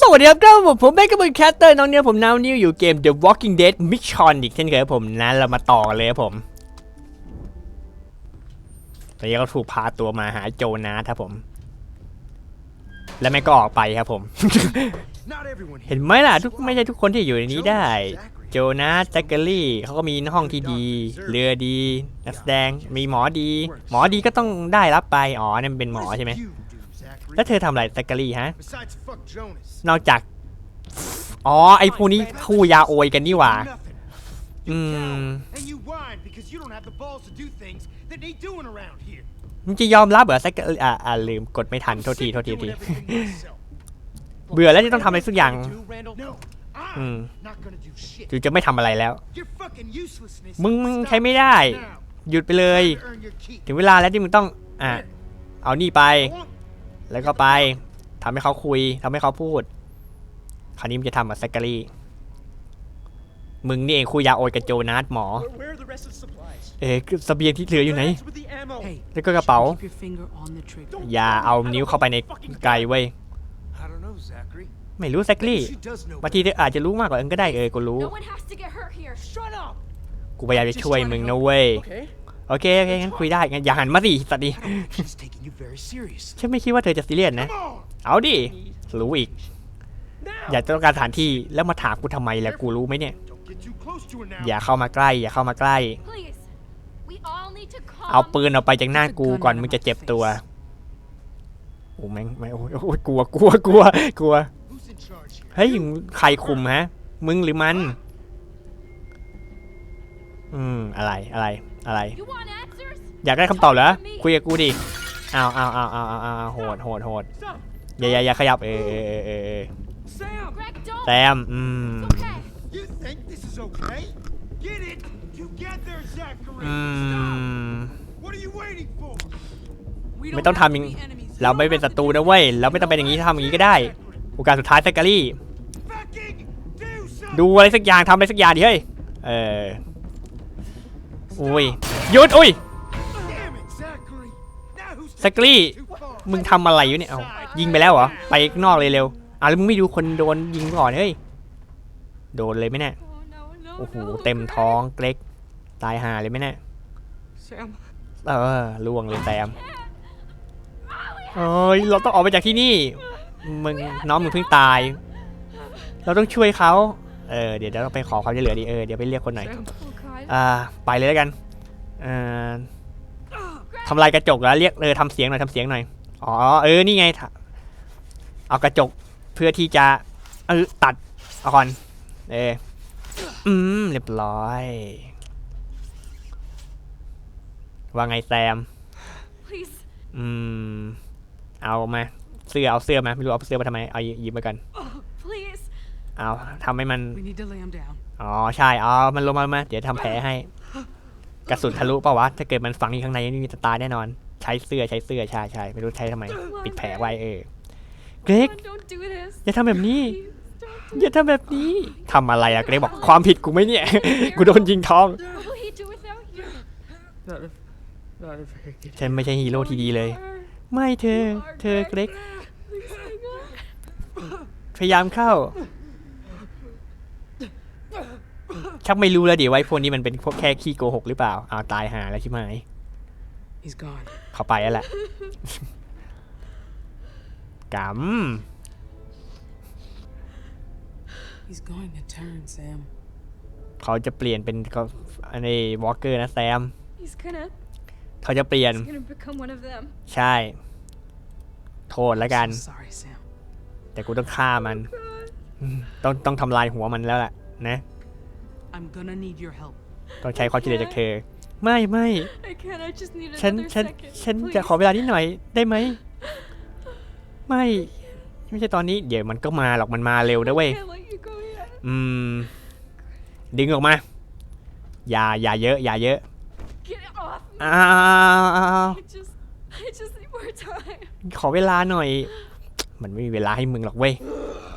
สวัสดีครับครับผมผมแบงค์กับแคสเตอร์น้องเนี่ยผมนาวนิวอยู่เกม The Walking Dead Mission อีกเช่นเคยครับผมนะเรามาต่อกันเลยครับผมตอนนี้ก็ถูกพาตัวมาหาโจนาสครับผม และไม่ก็ออกไปครับผม เห็นไหมล่ะทุกไม่ใช่ทุกคนที่อยู่ในนี้ได้ โจนาสแจ็คเกอรี่เขาก็มีห้องที่ดี เรือดี นักแสดงมีหมอดี หมอดีก็ต้องได้รับไปอ๋อนั่นเป็นหมอใช่ไหม แล้วเธอทำอะไรแจ็คเกอรี่ฮะ Besides, fuck Jonas. นอกจาก อ๋อ ไอพวกนี้คู่ยาโอยกันนี่หว่า Nothing. อื You ม cow, and you whine because you don't have the balls to do things that need doing around here. มึงจะยอมรับเหรอแจ็คเกอรี่อ่าอ่าลืมกดไม่ทันโทษทีโทษทีโทษที Doing everything myself. เบื่อแล้วที่ต้องทำอะไรสักอย่าง No, I'm Hmm. not gonna do shit. จูจะไม่ทำอะไรแล้ว Your fucking uselessness. มึงมึง stops ใช้ไม่ได้ now. หยุดไปเลย Earn your keep. ถึงเวลาแล้วที่มึงต้อง อะ เอานี่ไป I want แล้วก็ไปทำให้เขาคุยทำให้เขาพูด คราวนี้มึงจะทำกับแซกเกอรี่มึงนี่เองคุยยาโอยกับโจนาสหมอ Where, where are the rest of the supplies? เอ๊ะเสบียงที่เหลืออยู่ไหน What's with the ammo? Hey, แล้วก็กระเป๋า keep your finger on the trigger. อย่าเอานิ้วเข้าไปในไกลเว้ย I don't know, Zachary. ไม่รู้แซกเกอรี่ She does know. บางทีเธออาจจะรู้มากกว่าเอิงก็ได้เออกูรู้ No one has to get hurt here. Shut up. กูพยายามจะช่วยมึงนะเว้ย Okay. โอเคโอเคงั้นคุยได้งั้นอย่าหันมาสิสัตว์ดิ She's taking you very serious. ฉันไม่คิดว่าเธอจะซีเรียสนะ Come on. เอาดิรู้อีก Now. อยากต้องการสถานที่แล้วมาถามกูทำไมล่ะกูรู้ไหมเนี่ย Don't get too close to her now. อย่าเข้ามาใกล้ อย่าเข้ามาใกล้ Please. We all need to calm. เอาปืนออกไปจากหน้ากูก่อนมึงจะเจ็บตัวโอ้แม่งไม่โอ้ยโอ้ยกลัวกลัวกลัวกลัว Who's in charge here? เฮ้ยใครคุมฮะ มึงหรือมัน อืมอะไรอะไร อะไร You want answers? อยากได้คำตอบเหรอ คุยกับกูดิเอาเอาเอาเอาเอาเอาโหดโหดโหด Stop. อย่าอย่าอย่าขยับเออเออเออเออเออ Sam. Greg, don't. แซมอืม It's okay. You think this is okay? Get it together, Zachary. อืม What are you waiting for? We ไม่ต้อง have ทำอย่าง to be enemies. เราไม่เป็นศัตรูนะเว้ย เราไม่ต้องเป็นอย่างนี้ทำอย่างนี้ก็ได้ โอกาสสุดท้ายแซกการี่ Fucking do something. ดูอะไรสักอย่างทำอะไรสักอย่างดิเฮ้ย เออ อุ้ยหยุดอุ้ย Damn it, Zachary. Now who's แซกรี่มึงทำอะไรอยู่เนี่ยเอายิงไปแล้วเหรอ ไปนอกเลยเร็วอะแล้วมึงไม่ดูคนโดนยิงก่อนเฮ้ย โดนเลยไหมเนี่ย โอ้โห เต็มท้องเกร็ก ตายห่าเลยไหมเนี่ยเออล่วงเลยแซมเอ้ย เราต้องออกไปจากที่นี่ มึงน้องมึงเพิ่งตาย เราต้องช่วยเขา เออ เดี๋ยวเดี๋ยวเราไปขอความช่วยเหลือดิเออ เดี๋ยวไปเรียกคนหน่อย อ่าไปเลยแล้วกันเอ่อทำลายกระจกแล้วเรียกเออทำเสียงหน่อยทำเสียงหน่อยอ๋อเออนี่ไงทะเอากระจกเพื่อที่จะเออตัดเอาก่อนเอออืมเรียบร้อยว่าไงแซม Please. อืมเอามาเสื้อเอาเสื้อมาไม่รู้เอาเสื้อมาทำไมเอาหยิบมากัน Oh, please. เอาทำให้มัน we need to lay him down. อ๋อใช่เอามันลงมามา เดี๋ยวทำแผลให้ กระสุนทะลุเปล่าวะ ถ้าเกิดมันฝังอยู่ข้างในนี่มีตายแน่นอน ใช้เสื้อใช้เสื้อใช่ใช่ไม่รู้ใช้ทำไม ปิดแผลไว้เออเกรก God, don't do this. อย่าทำแบบนี้ Please, don't do อย่าทำแบบนี้ทำอะไรอะเกรกบอกความผิดกูไหมเนี่ย กูโดนยิงท้อง What will he do without you? Not a, not a very good. ฉันไม่ใช่ฮีโร่ที่ดีเลย ไม่เธอ เธอเกรก Please hang on. พยายามเข้า ชักไม่รู้แล้วดิว่าไอ้พวกนี้มันเป็นพวกแค่ขี้โกหกหรือเปล่าอ้าวตายหาแล้วใช่ไหม He's gone. เขาไปแล้วแหละก He's going to turn, Sam. ำเขาจะเปลี่ยนเป็นเขาอันนี้วอลเกอร์นะแซม He's gonna, เขาจะเปลี่ยน he's gonna become one of them. ใช่ โทษแล้วกัน So sorry, Sam. แต่กูต้องฆ่ามันอืมต้องต้องทำลายหัวมันแล้วล่ะนะ I'm gonna need your help. ต้องใช้ความช่วยเหลือจากเธอ ไม่ไม่ I can't. I just need ฉัน another ฉัน second. ฉัน please. จะขอเวลานิดหน่อยได้ไหม ไม่ ไม่ใช่ตอนนี้ เดี๋ยวมันก็มาหรอกมันมาเร็วนะเว้ย I can't let you go yet. อืม ดึงออกมา อย่า อย่าเยอะ อย่าเยอะ Get it off me. อ้าว I just, I just need more time. ขอเวลาหน่อย มันไม่มีเวลาให้มึงหรอกเว้ย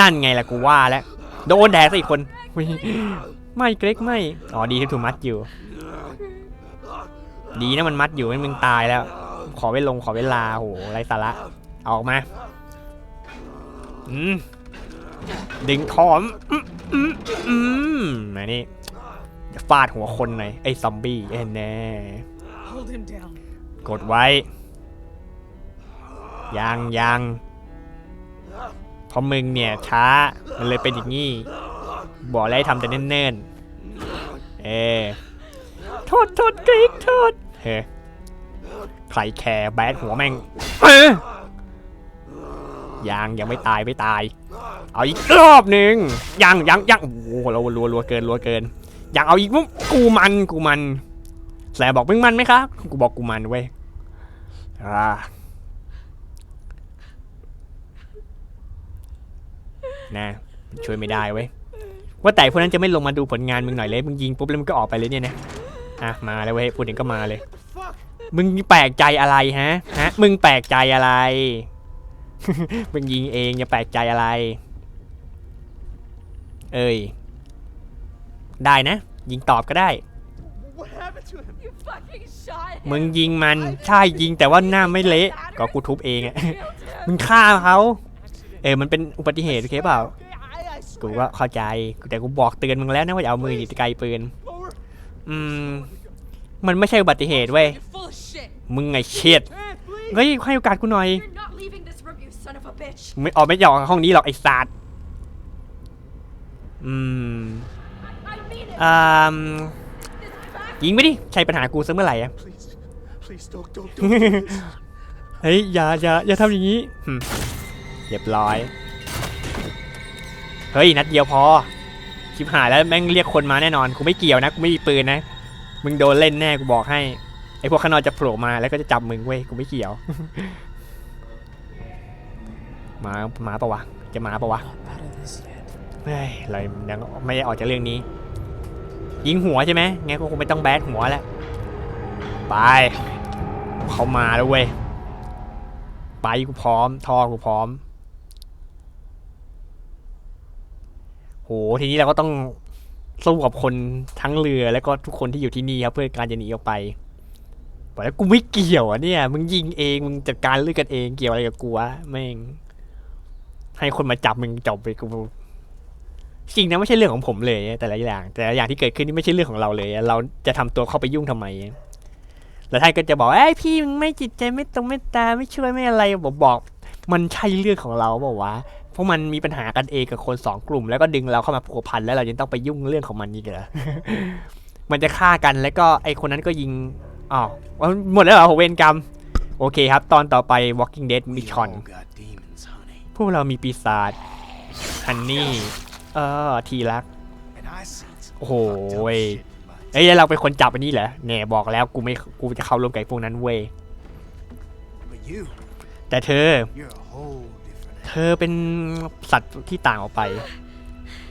นั่นไงล่ะกูว่าแล้ว โดนแดกซะอีกคนอุ๊ย ไม่เกรกไม่ อ๋อดีที่ถูกมัดอยู่ ดีนะมันมัดอยู่ไม่มึงตายแล้ว ขอเวลงขอเวลาโหไรสาระเอาออกมา อืมดึงคอมอืมอืมอืมานี่ฟาดหัวคนหน่อยไอ้ซอมบี้เอ้แน่กดไว้ ยังยังเพราะมึงเนี่ยช้า มันเลยเป็นอย่างนี้ บอกแล้วให้ทำแต่เนิ่นๆ เออโทษโทษกรีกโทษเฮ้ยใครแคร์แบดหัวแม่งเออยังยังไม่ตายไม่ตาย เอาอีกรอบหนึ่งยังยังยังโอ้โหเรารัวรัวเกินรัวเกินยังเอาอีกมุกกูมันกูมันแสบบอกมึงมันไหมครับกูบอกกูมันเว้ยอ่านะช่วยไม่ได้เว้ย ว่าแต่พวกนั้นจะไม่ลงมาดูผลงานมึงหน่อยเลยมึงยิงปุ๊บแล้วมึงก็ออกไปเลยเนี่ยนะอะมาเลยเว้ยพูดถึงก็มาเลย มึงแปลกใจอะไรฮะฮะมึงแปลกใจอะไร มึงยิงเองอย่าแปลกใจอะไร เอ้ยได้นะ ยิงตอบก็ได้ มึงยิงมันใช่ยิงแต่ว่าหน้าไม่เละก็กูทุบเองอะมึงฆ่าเขาเออมันเป็นอุบัติเหตุโอเคเปล่า กูก็เข้าใจ แต่กูบอกเตือนมึงแล้วนะว่าอย่าเอามือหยิบไกลปืน อืม มันไม่ใช่อุบัติเหตุเว้ย มึงไงเชียดเฮ้ยให้โอกาสกูหน่อย ไม่ออกไม่ออกห้องนี้หรอกไอ้สัตว์อืมอ่ายิงไม่ดิ ใช่ปัญหากูซะเมื่อไหร่อะเฮ้ยอย่าอย่าอย่าทำอย่างนี้หึเรียบร้อย เฮ้ยนัดเดียวพอชิบหายแล้วแม่งเรียกคนมาแน่นอนกูไม่เกี่ยวนะกูไม่มีปืนนะมึงโดนเล่นแน่กูบอกให้ไอพวกข้างนอกจะโผล่มาแล้วก็จะจับมึงเว้ยกูไม่เกี่ยวมามาปะวะจะมาปะวะเฮ้ยเรายังไม่ได้ออกจากเรื่องนี้ ยิงหัวใช่ไหมงั้นก็คงไม่ต้องแบดหัวแล้วไปเขามาแล้วเว้ยไปกูพร้อมทอกูพร้อม หทีนี้เราก็ต้องสู้กับคนทั้งเรือแล้วก็ทุกคนที่อยู่ที่นี่ครับเพื่อการจะหนีออกไปบอกแล้วกูไม่เกี่ยวอะเนี่ย มึงยิงเองมึงจัดการเรื่องกันเองเกี่ยวอะไรกับกูวะแม่ง ให้คนมาจับมึงจบไปกูจริงนะไม่ใช่เรื่องของผมเลย แต่ละอย่าง แต่ละอย่างที่เกิดขึ้นนี่ไม่ใช่เรื่องของเราเลย เราจะทำตัวเข้าไปยุ่งทำไมแล้วท่านก็จะบอกไอ้พี่มึงไม่จิตใจไม่ตรงไม่ตาไม่ช่วยไม่อะไรบอกบอก มันใช่เรื่องของเราบอกว่า วะเพราะมันมีปัญหากันเองกับคนสองกลุ่ม แล้วก็ดึงเราเข้ามาผูกพันแล้วเรายังต้องไปยุ่งเรื่องของมันอีกเหรอมันจะฆ่ากันแล้วก็ไอคนนั้นก็ยิงอ๋อหมดแล้วเหรอเวรกรรม โอเคครับ ตอนต่อไป Walking Dead We Mission พวกเรามีปีศาจฮันนี่เออทีรักโอ้โหเว้ยเอ้ยเราเป็นคนจับอันนี้เหรอแน่บอกแล้วกูไม่กูจะเข้าร่วมกับพวกนั้นเว้ยแต่เธอ เธอเป็นสัตว์ที่ต่างออกไป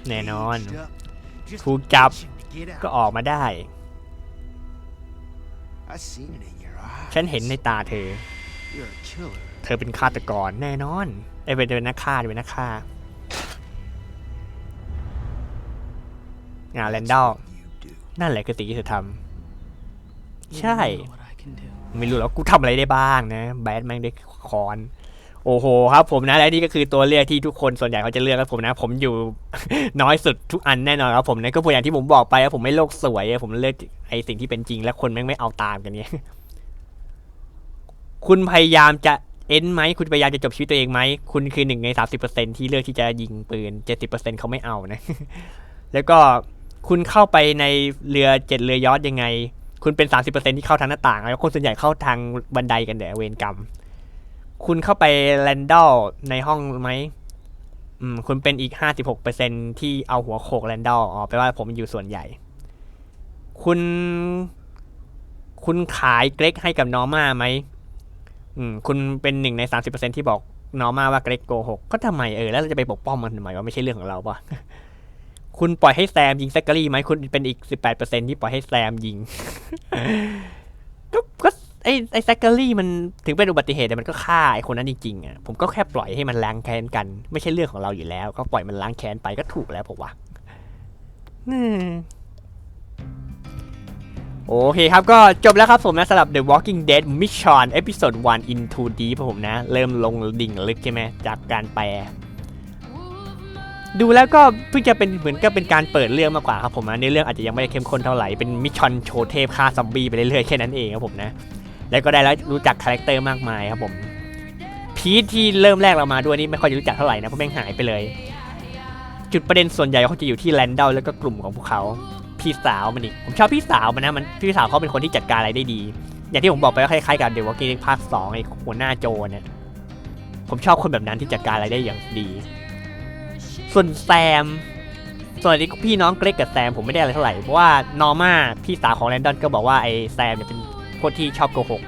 แน่นอน Aged up, just ถูกจับ itching to get out. ก็ออกมาได้ I seen it in your eyes. ฉันเห็นในตาเธอ You're a killer. เธอเป็นฆาตกรแน่นอนไอ้ยเป็นเป็นนักฆ่าเป็นนักฆ่าอ่าแรนดอล What you do. นั่นแหละคือสิ่งที่เธอท You ใช่ don't know what I can do. ำไม่รู้แล้วกูทำอะไรได้บ้างนะ แบทแม่งได้คอน โอ้โหครับผมนะและนี่ก็คือตัวเลือกที่ทุกคนส่วนใหญ่เขาจะเลือกครับผมนะ ผมอยู่ น้อยสุดทุกอันแน่นอนครับผมนะก็พวกอย่างที่ผมบอกไปว่าผมไม่โลกสวยผมเลือกไอสิ่งที่เป็นจริงและคนแม่งไม่เอาตามกันเนี่ยคุณพยายามจะเอ็นไหมคุณพยายามจะจบชีวิตตัวเองไหมคุณคือหนึ่งในสามสิบเปอร์เซ็นที่เลือกที่จะยิงปืนเจ็ดสิบเปอร์เซ็นเขาไม่เอานะ แล้วก็คุณเข้าไปในเรือเจ็ดเรือยอชต์ยังไง คุณเป็นสามสิบเปอร์เซ็นที่เข้าทางหน้าต่าง แล้วคนส่วนใหญ่เข้าทางบันไดกันเดี๋ยวเวรกรรม คุณเข้าไปแรนดอลในห้องไหมอืมคุณเป็นอีกห้าสิบหกเปอร์เซ็นที่เอาหัวโขกแรนดอลอ๋อแปลว่าผมอยู่ส่วนใหญ่ คุณ คุณขายเกรกให้กับนอร์มาไหมอืมคุณเป็นหนึ่งในสามสิบเปอร์เซ็นที่บอกนอร์มาว่าเกรกโกหกก็ทำไมเออแล้วเราจะไปปกป้องมันทำไมว่าไม่ใช่เรื่องของเราปะคุณปล่อยให้แซมยิงแซกเกอรี่ไหมคุณเป็นอีกสิบแปดเปอร์เซ็นที่ปล่อยให้แซมยิง อ้ไอ้แซกเกอรี่มันถึงเป็นอุบัติเหตุแต่มันก็ฆ่าไอ้คนนั้นจริงๆอะผมก็แค่ปล่อยให้มันล้างแค้นกัน ไม่ใช่เรื่องของเราอยู่แล้ว ก็ปล่อยมันล้างแค้นไปก็ถูกแล้วผมว่าอืมโอเคครับ ก็จบแล้วครับผมนะสำหรับ The Walking Dead Mission Episode 1 Into Deep ครับผมนะ เริ่มลงดิ่งลึกใช่ไหมจากการแปลดูแล้วก็เพิ่งจะเป็นเหมือนกับเป็นการเปิดเรื่องมากกว่าครับผมนะในเรื่องอาจจะยังไม่ได้เข้มข้นเท่าไหร่เป็นมิชชั่นโชว์เทพฆ่าซอมบี้ไปเรื่อยๆแค่นั้นเองครับผมนะ แล้วก็ได้แล้วรู้จักคาแรคเตอร์มากมายครับผมพีทที่เริ่มแรกเรามาด้วยนี่ไม่ค่อยจะรู้จักเท่าไหร่นะเพราะแม่งหายไปเลย จุดประเด็นส่วนใหญ่เขาจะอยู่ที่แลนด a ลแล้วก็กลุ่มของพวกเขาพี่สาวมันอีกผมชอบพี่สาวมันนะมันพี่สาวเขาเป็นคนที่จัดการอะไรได้ดี อย่างที่ผมบอกไปว่าคล้ายๆกันเดี๋ยวว่ากีภาคสองไอ้หัวหน้าโจเนี่ยผมชอบคนแบบนั้นที่จัดการอะไรได้อย่างดี ส่วนแซมส่วนที่พี่น้องเกรกกับแซมผมไม่ได้อะไรเท่าไหร่เพราะว่านอร์มาพี่สาวของแลนดอนก็บอกว่าไอ้แซมเนี่ยเป็น คนที่ชอบโกหก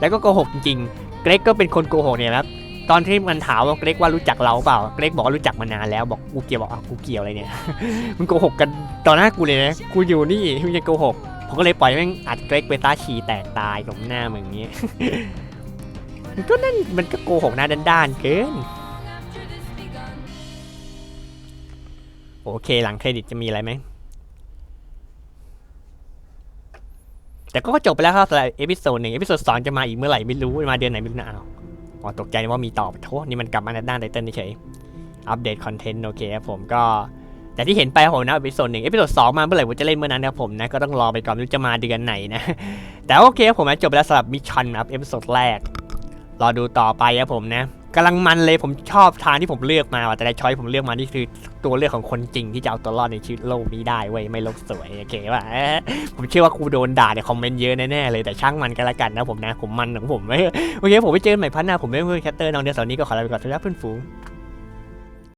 แล้วก็โกหกจริงๆ เกรกก็เป็นคนโกหกเนี่ยนะครับตอนที่มันถามว่าเกรกว่ารู้จักเราเปล่า เกรกบอกว่ารู้จักมานานแล้ว บอกกูเกี่ยวบอกอ้าวกูเกี่ยวอะไรเนี่ยมึงโกหกกันต่อหน้ากูเลยนะ กูอยู่นี่มึงยังโกหก ผมก็เลยปล่อยแม่งอัดเกรกไปตาฉี่แตกตายตรงหน้ามึงอย่างเงี้ย มันก็นั่นมันก็โกหกหน้าด้านๆเกิน โอเคหลังเครดิตจะมีอะไรไหม แต่ก็จบไปแล้วครับสำหรับเอพิโซดหนึ่งเอพิโซดสองจะมาอีกเมื่อไหร่ไม่รู้มาเดือนไหนไม่รู้นะเอาอ๋อตกใจว่ามีต่อโทษนี่มันกลับมาในด้านไตเติ้ลเฉยอัปเดตคอนเทนต์โอเคครับผมก็แต่ที่เห็นไปผมนะเอพิโซดหนึ่งเอพิโซดสองมาเมื่อไหร่ผมจะเล่นเมื่อนั้นนะครับผมนะก็ต้องรอไปก่อนรู้จะมาเดือนไหนนะ แต่โอเคครับผมนะจบไปแล้วสำหรับมิชชั่นนะครับเอพิโซดแรกรอดูต่อไปครับผมนะ กำลังมันเลยผมชอบทางที่ผมเลือกมาว่ะแต่ในช้อยผมเลือกมานี่คือตัวเลือกของคนจริงที่จะเอาตัวรอดในชีวิตโลกนี้ได้เว้ยไม่โลกสวยโอเคป่ะเอ๊ะผมเชื่อว่าครูโดนด่าในคอมเมนต์เยอะแน่ๆเลยแต่ช่างมันกันละกันนะผมนะผมมันของผมโอเคผมไปเจอกันใหม่พันหน้าผมไม่เพื่อนแคตเตอร์น้องเดียวสาวนี้ก็ขอลาไปก่อนสวัสดีครับเพื่อนฝูง